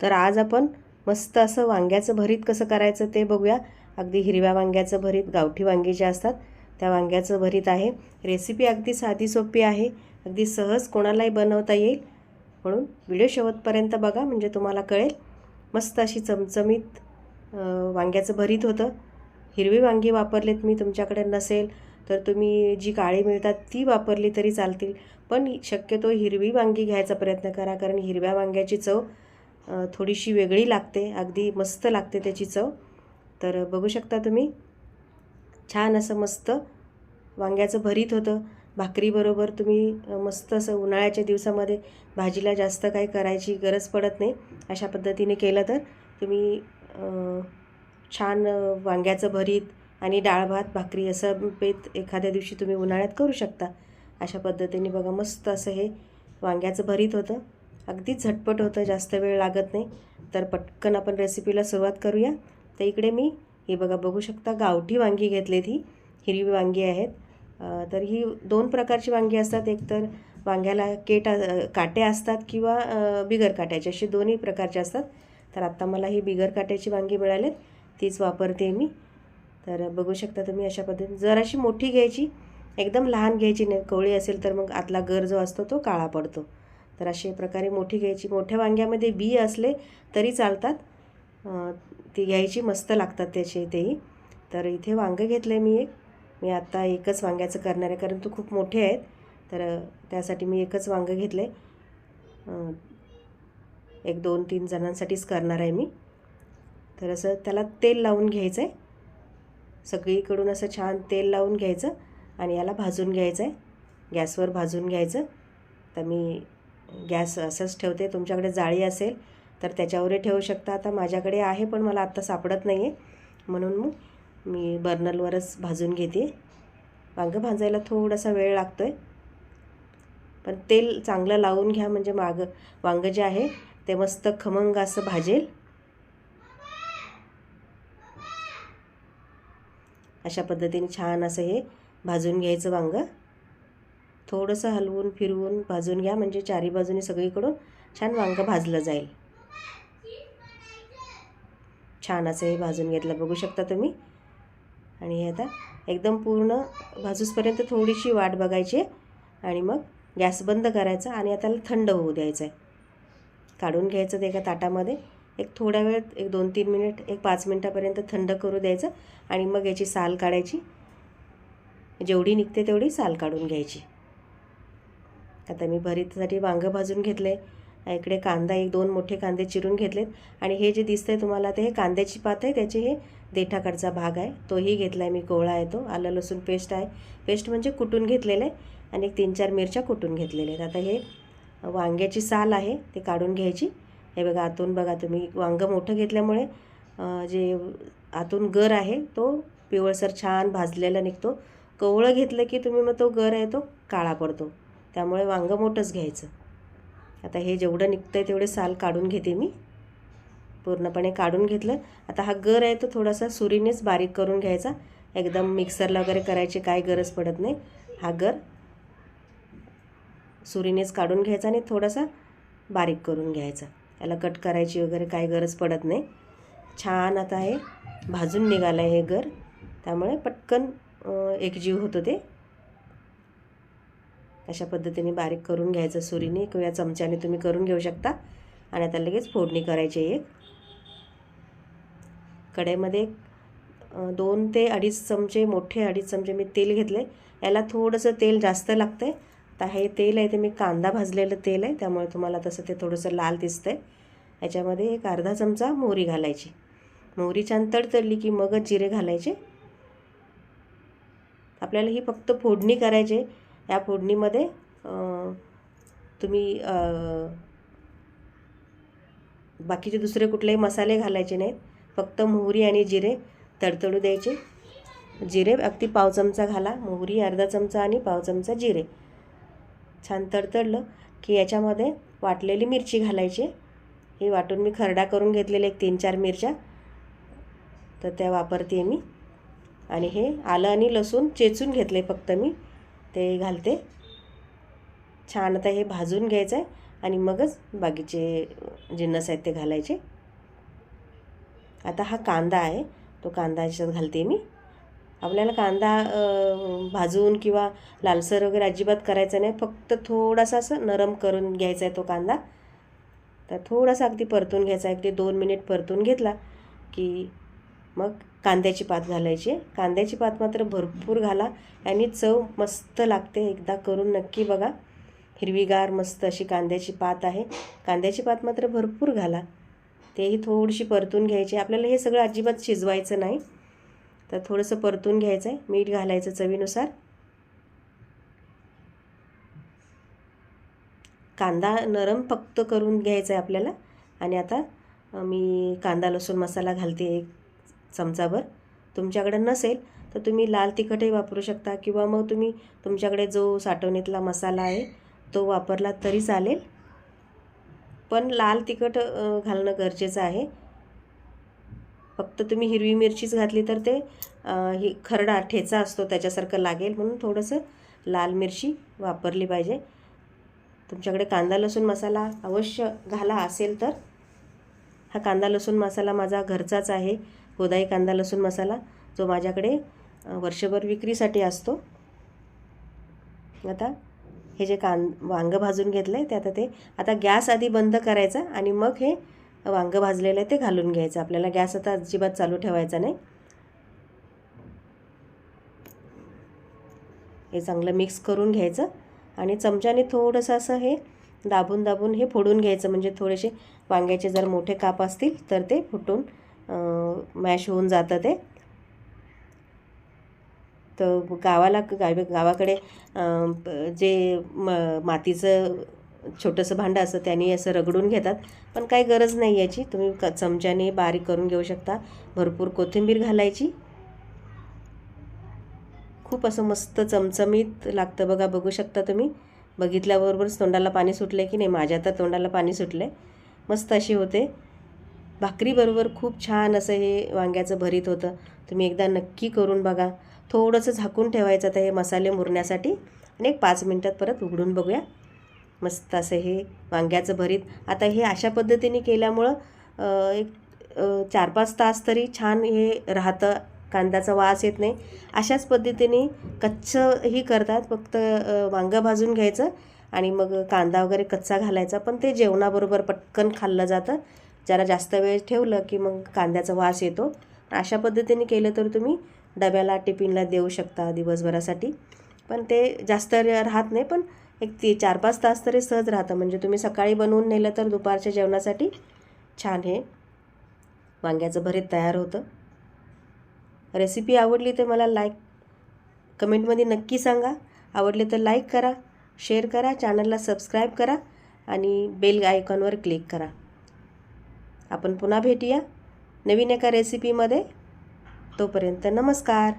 तर आज आपण मस्त असं वांग्याचं भरीत कसं करायचं ते बघूया. अगदी हिरव्या वांग्याचं भरीत गावठी वांगी जे असतात त्या वांग्याचं भरीत आहे. रेसिपी अगदी साधी सोपी आहे. अगदी सहज कोणालाही बनवता येईल. म्हणून व्हिडिओ शेवटपर्यंत बघा म्हणजे तुम्हाला कळेल. मस्त अशी चमचमीत वांग्याचं भरीत होतं. हिरवी वांगी वापरलेत मी तुमच्याकडे नसेल तर तुम्ही जी काळी मिळतात ती वापरली तरी चालतील. पण शक्यतो हिरवी वांगी घ्यायचा प्रयत्न करा कारण हिरव्या वांग्याची चव थोडीशी वेगळी लागते अगदी मस्त लागते त्याची चव. तर बघू शकता तुम्ही छान असं मस्त वांग्याचं भरीत होतं. भाकरीबरोबर तुम्ही मस्त असं उन्हाळ्याच्या दिवसामध्ये भाजीला जास्त काही करायची गरज पडत नाही अशा पद्धतीने केलं तर तुम्ही छान वांग्याचं भरीत आणि डाळ भात भाकरी असं पेत एखाद्या दिवशी तुम्ही उन्हाळ्यात करू शकता. अशा पद्धतीने बघा मस्त असं हे वांग्याचं भरीत होतं. अगदी झटपट होतं जास्त वेळ लागत नाही. तर पटकन आपण रेसिपीला सुरुवात करूया. तर इकडे मी हे बघा बघू शकता गावठी वांगी घेतली ती हिरवी वांगी आहेत. तर ही दोन प्रकारची वांगी असतात. एक तर वांग्याला केट काटे असतात किंवा बिगर काट्याचे असे दोन्ही प्रकारचे असतात. तर आत्ता मला ही बिगर काट्याची वांगी मिळालेत. तीच वापरते मी. तर बघू शकता तुम्ही अशा पद्धतीने. जराशी मोठी घ्यायची. एकदम लहान घ्यायची नाही. कोवळी असेल तर मग आतला गर जो असतो तो काळा पडतो. तर अशा प्रकारे मोठी घ्यायची. मोठ्या वांग्यामध्ये बी असले तरी चालतात. ती घ्यायची मस्त लागतात त्याचे तेही. तर इथे वांगं घेतलं आहे मी एक. मी आत्ता एकच वांग्याचं करणार आहे कारण तो खूप मोठे आहेत. तर त्यासाठी मी एकच वांगं घेतलं आहे एक दोन तीन जणांसाठीच करणार आहे मी. तर असं त्याला तेल लावून घ्यायचं आहे सगळीकडून असं छान तेल लावून घ्यायचं आणि याला भाजून घ्यायचं आहे गॅसवर भाजून घ्यायचं. तर मी गॅस असंच ठेवते तुमच्याकडे जाळी असेल तर त्याच्यावरही ठेवू शकता. आता माझ्याकडे आहे पण मला आत्ता सापडत नाही आहे म्हणून मग मी बर्नलवरच भाजून घेते. वांगं भाजायला थोडासा वेळ लागतो आहे पण तेल चांगलं लावून घ्या म्हणजे मागं वांगं जे आहे ते मस्त खमंग असं भाजेल. अशा पद्धतीने छान असं हे भाजून घ्यायचं वांगं. थोडंसं हलवून फिरवून भाजून घ्या. म्हणजे चारी बाजूने सगळीकडून छान वांगं भाजलं जाईल. छान असं हे भाजून घेतलं. बघू शकता तुम्ही. आणि हे आता एकदम पूर्ण भाजूसपर्यंत थोडीशी वाट बघायची आणि मग गॅस बंद करायचा आणि आता थंड होऊ द्यायचं आहे काढून घ्यायचं ते एका ताटामध्ये. एक थोड्या वेळ एक दोन तीन मिनिट एक पाच मिनटापर्यंत थंड करू द्यायचं आणि मग याची साल काढायची. जेवढी निघते तेवढी साल काढून घ्यायची. आता मी भरीतसाठी वांगं भाजून घेतले. इकडे कांदा एक दोन मोठे कांदे चिरून घेतलेत. आणि हे जे दिसतंय तुम्हाला ते हे कांद्याची पात आहे त्याचे हे देठाकडचा भाग आहे. तोही घेतला आहे मी कोवळा आहे तो. आलं लसूण पेस्ट आहे. पेस्ट म्हणजे कुटून घेतलेलं आहे आणि एक तीन चार मिरच्या कुटून घेतलेल्या आहेत. आता हे वांग्याची साल आहे ते काढून घ्यायची. हे बघा आतून बघा तुम्ही. वांगं मोठं घेतल्यामुळे जे आतून गर आहे तो पिवळसर छान भाजलेला निघतो. कवळं घेतलं की तुम्ही मग तो गर आहे तो काळा पडतो. त्यामुळे वांगं मोठंच घ्यायचं. आता हे जेवढं निघतं आहे तेवढे साल काढून घेते मी. पूर्णपणे काढून घेतलं. आता हा गर आहे तो थोडासा सुरीनेच बारीक करून घ्यायचा. एकदम मिक्सरला वगैरे करायची काय गरज पडत नाही. हा गर सुरीनेच काढून घ्यायचा आणि थोडासा बारीक करून घ्यायचा. याला कट करायची वगैरे काय गरज पडत नाही. छान आता हे भाजून निघालं आहे हे गर. त्यामुळे पटकन एकजीव होतं ते. अशा पद्धतीने बारीक करून घ्यायचं सुरीने. किंवा चमच्याने तुम्ही करून घेऊ शकता. आणि आता लगेच फोडणी करायची एक कढईमध्ये दोन ते अडीच चमचे मोठे अडीच चमचे मी तेल घेतले याला थोडंसं तेल जास्त लागतं आहे आता हे तेल आहे ते मी कांदा भाजलेलं तेल आहे. त्यामुळे तुम्हाला तसं ते थोडंसं लाल दिसतं आहे याच्यामध्ये एक अर्धा चमचा मोहरी घालायची. मोहरी छान तडतडली की मगच जिरे घालायचे. आपल्याला ही फक्त फोडणी करायची आहे. या फोडणीमध्ये तुम्ही बाकीचे दुसरे कुठलेही मसाले घालायचे नाहीत. फक्त मोहरी आणि जिरे तडतडू द्यायचे. जिरे अगदी पाव चमचा घाला. मोहरी अर्धा चमचा आणि पाव चमचा जिरे. छान तडतडलं की याच्यामध्ये वाटलेली मिरची घालायची. ही वाटून मी खरडा करून घेतलेले एक तीन चार मिरच्या. तर त्या वापरते मी. आणि हे आलं आणि लसूण चेचून घेतले फक्त मी. ते घालते. छान आता हे भाजून घ्यायचं आहे आणि मगच बाकीचे जिन्नस आहेत ते घालायचे. आता हा कांदा आहे तो कांदा याच्यात घालते मी. आपल्याला कांदा भाजून किंवा लालसर वगैरे अजिबात करायचा नाही फक्त थोडासा असं नरम करून घ्यायचा आहे तो कांदा. तर थोडासा अगदी परतून घ्यायचा अगदी दोन मिनिट परतून घेतला की मग कांद्याची पात घालायची. आहे कांद्याची पात मात्र भरपूर घाला. आणि चव मस्त लागते. एकदा करून नक्की बघा. हिरवीगार मस्त अशी कांद्याची पात आहे. कांद्याची पात मात्र भरपूर घाला. तेही थोडीशी परतून घ्यायची. आपल्याला हे सगळं अजिबात शिजवायचं नाही. तर थोडंसं परतून घ्यायचं आहे मीठ घालायचं चवीनुसार. कांदा नरम फक्त करून घ्यायचा आहे आपल्याला. आणि आता मी कांदा लसूण मसाला घालते. एक चमचाभर. तुमच्याकडे नसेल तर तुम्ही लाल तिखटही वापरू शकता किंवा मग तुम्ही तुमच्याकडे जो साठवणीतला मसाला आहे तो वापरला तरी चालेल. पण लाल तिखट घालणं गरजेचं आहे. फक्त तुम्ही हिरवी मिरचीच घातली तर ते ही खरडा ठेचा असतो त्याच्यासारखं लागेल म्हणून थोडंसं लाल मिरची वापरली पाहिजे. तुमच्याकडे कांदा लसूण मसाला अवश्य घाला असेल तर. हा कांदा लसूण मसाला माझा घरचाच आहे. खोदाई कांदा लसूण मसाला जो माझ्याकडे वर्षभर विक्रीसाठी असतो. आता हे जे कां वांगं भाजून घेतलं आहे ते आता ते आता गॅस आधी बंद करायचा आणि मग हे वांगं भाजलेलं आहे ते घालून घ्यायचं. आपल्याला गॅस आता अजिबात चालू ठेवायचा नाही. हे चांगलं मिक्स करून घ्यायचं आणि चमच्याने थोडंसं असं हे दाबून दाबून हे फोडून घ्यायचं. म्हणजे थोडेसे वांग्याचे जर मोठे काप असतील तर ते फुटून मॅश होऊन जातं ते. तर गावाला गावी गावाकडे जे म मातीचं छोटंसं भांडं असतं त्यांनी असं रगडून घेतात. पण काही गरज नाही याची. तुम्ही क चमच्याने बारीक करून घेऊ शकता. भरपूर कोथिंबीर घालायची. खूप असं मस्त चमचमीत लागतं बघा बघू शकता तुम्ही. बघितल्याबरोबरच तोंडाला पाणी सुटलं की नाही? माझ्या तर तोंडाला पाणी सुटलं आहे मस्त अशी होते. भाकरीबरोबर खूप छान असं हे वांग्याचं भरीत होतं. तुम्ही एकदा नक्की करून बघा. थोडंसं झाकून ठेवायचं तर हे मसाले मुरण्यासाठी आणि एक पाच मिनटात परत उघडून बघूया. मस्त असं हे वांग्याचं भरीत. आता हे अशा पद्धतीने केल्यामुळं एक चार पाच तास तरी छान हे राहतं. कांद्याचा वास येत नाही. अशाच पद्धतीने कच्चंही करतात. फक्त वांगं भाजून घ्यायचं आणि मग कांदा वगैरे कच्चा घालायचा. पण ते जेवणाबरोबर पटकन खाल्लं जातं. जरा जास्त वेळ ठेवलं की मग कांद्याचा वास येतो. अशा पद्धतीने केलं तर तुम्ही डब्याला टिफिनला देऊ शकता दिवसभरासाठी. पण ते जास्त राहत नाही पण एक ती चार पाच तास तरी सहज राहतं. म्हणजे तुम्ही सकाळी बनवून नेलं तर दुपारच्या जेवणासाठी छान हे वांग्याचं भरीत तयार होतं. रेसिपी आवडली तर मला लाईक कमेंटमध्ये नक्की सांगा. आवडले तर लाईक करा शेअर करा चॅनलला सबस्क्राईब करा आणि बेल आयकॉनवर क्लिक करा. आपण पुन्हा भेटूया नवीन एका रेसिपीमध्ये तोपर्यंत नमस्कार.